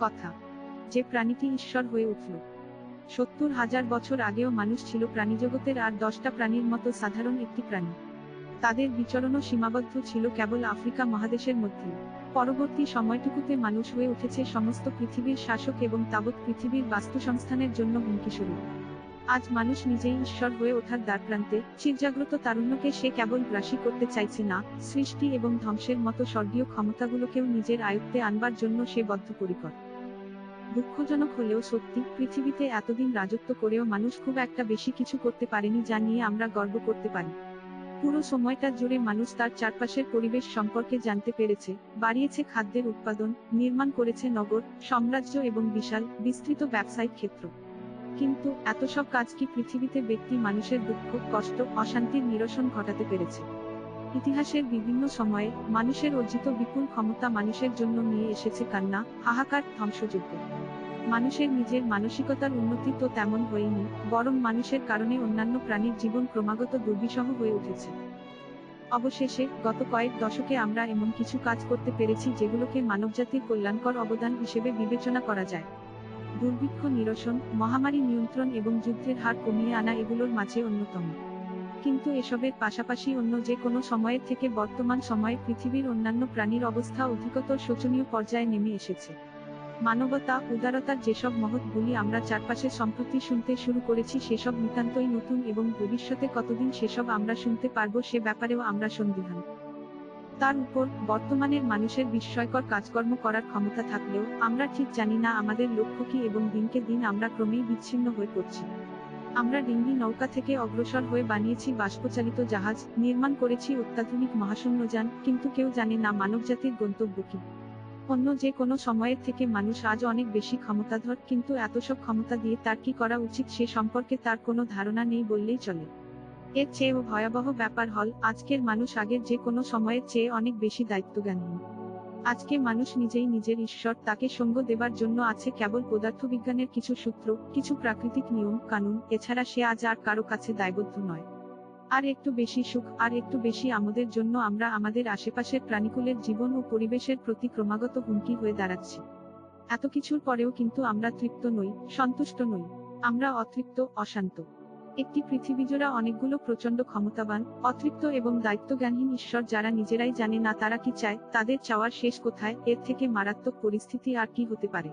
কথা। যে প্রাণীটি ঈশ্বর হয়ে উঠল। সত্তর হাজার বছর আগেও মানুষ ছিল প্রাণীজগতের আর দশটা প্রাণীর মতো সাধারণ একটি প্রাণী। তাদের বিচরণও সীমাবদ্ধ ছিল কেবল আফ্রিকা মহাদেশের মধ্যে। পরবর্তী সময়টুকুতে মানুষ হয়ে উঠেছে সমস্ত পৃথিবীর শাসক এবং তাবৎ পৃথিবীর বাস্তুসংস্থানের জন্য হুমকিস্বরূপ। আজ মানুষ নিজেই ঈশ্বর হয়ে ওঠার দ্বারপ্রান্তে চিরজাগ্রত তারুণ্যকে সে কেবল গ্রাসী করতে চাইছে না, সৃষ্টি এবং ধ্বংসের মতো স্বর্গীয় ক্ষমতাগুলোকেও নিজের আয়ত্তে আনবার জন্য সে বদ্ধপরিকর। দুঃখজনক হলেও সত্যি, পৃথিবীতে এতদিন রাজত্ব করেও মানুষ খুব একটা বেশি কিছু করতে পারেনি যা নিয়ে আমরা গর্ব করতে পারি। পুরো সময়টা জুড়ে মানুষ তার চারপাশের পরিবেশ সম্পর্কে জানতে পেরেছে, বাড়িয়েছে খাদ্যের উৎপাদন, নির্মাণ করেছে নগর, সাম্রাজ্য এবং বিশাল, বিস্তৃত ব্যবসায়িক ক্ষেত্র। কিন্তু এত সব কাজ কি পৃথিবীতে ব্যক্তি মানুষের দুঃখ, কষ্ট, অশান্তির নিরসন ঘটাতে পেরেছে? ইতিহাসের বিভিন্ন সময়ে মানুষের অর্জিত বিপুল ক্ষমতা মানুষের জন্য নিয়ে এসেছে কান্না, হাহাকার ধ্বংসযোগ্য মানুষের নিজের মানসিকতার উন্নতি তো তেমন হয়নি, বরং মানুষের কারণে অন্যান্য প্রাণীর জীবন ক্রমাগত দুর্বিষহ হয়ে উঠেছে। অবশেষে গত কয়েক দশকে আমরা এমন কিছু কাজ করতে পেরেছি যেগুলোকে মানবজাতির কল্যাণকর অবদান হিসেবে বিবেচনা করা যায়। দুর্ভিক্ষ নিরসন, মহামারী নিয়ন্ত্রণ এবং যুদ্ধের হার কমিয়ে আনা এগুলোর মাঝে অন্যতম। কিন্তু এসবের পাশাপাশি অন্য যে কোনো সময়ের থেকে বর্তমান সময়ে পৃথিবীর অন্যান্য প্রাণীর অবস্থা অধিকতর শোচনীয় পর্যায়ে নেমে এসেছে। মানবতা, উদারতার যেসব মহৎ গুলি আমরা চারপাশে সম্প্রতি শুনতে শুরু করেছি সেসব নিতান্তই নতুন এবং ভবিষ্যতে কতদিন সেসব আমরা শুনতে পারব সে ব্যাপারেও আমরা সন্দিহান। তার উপর বর্তমানের মানুষের বিস্ময়কর কাজকর্ম করার ক্ষমতা থাকলেও, আমরা ঠিক জানি না আমাদের লক্ষ্য কি এবং দিনকে দিন আমরা ক্রমেই বিচ্ছিন্ন হয়ে পড়ছি। আমরা ডিঙ্গি নৌকা থেকে অগ্রসর হয়ে বানিয়েছি বাষ্পচালিত জাহাজ, নির্মাণ করেছি অত্যাধুনিক মহাশূন্যযান কিন্তু কেউ জানে না মানবজাতির গন্তব্য কি। অন্য যে কোনো সময়ের থেকে মানুষ আজ অনেক বেশি ক্ষমতাধর, কিন্তু এত সব ক্ষমতা দিয়ে তার কি করা উচিত সে সম্পর্কে তার কোনো ধারণা নেই বললেই চলে। এর চেয়েও ভয়াবহ ব্যাপার হল, আজকের মানুষ আগের যে কোনো সময়ের চেয়ে অনেক বেশি দায়িত্বজ্ঞানহীন আজকে মানুষ নিজেই নিজের ঈশ্বর তাকে সঙ্গ দেবার জন্য আছে কেবল পদার্থবিজ্ঞানের কিছু সূত্র, কিছু প্রাকৃতিক নিয়ম, কানুন, এছাড়া সে আজ আর কারও কাছে দায়বদ্ধ নয়। আর একটু বেশি সুখ, আর একটু বেশি আমাদের জন্য আমরা আমাদের আশেপাশের প্রাণীকুলের জীবন ও পরিবেশের প্রতি ক্রমাগত হুমকি হয়ে দাঁড়াচ্ছি। এত কিছুর পরেও কিন্তু আমরা তৃপ্ত নই, সন্তুষ্ট নই। আমরা অতৃপ্ত, অশান্ত। একটি পৃথিবীজোড়া অনেকগুলো প্রচণ্ড ক্ষমতাবান, অতৃপ্ত এবং দায়িত্বজ্ঞানহীন ঈশ্বর যারা নিজেরাই জানে না তারা কি চায়, তাদের চাওয়ার শেষ কোথায়, এর থেকে মারাত্মক পরিস্থিতি আর কি হতে পারে।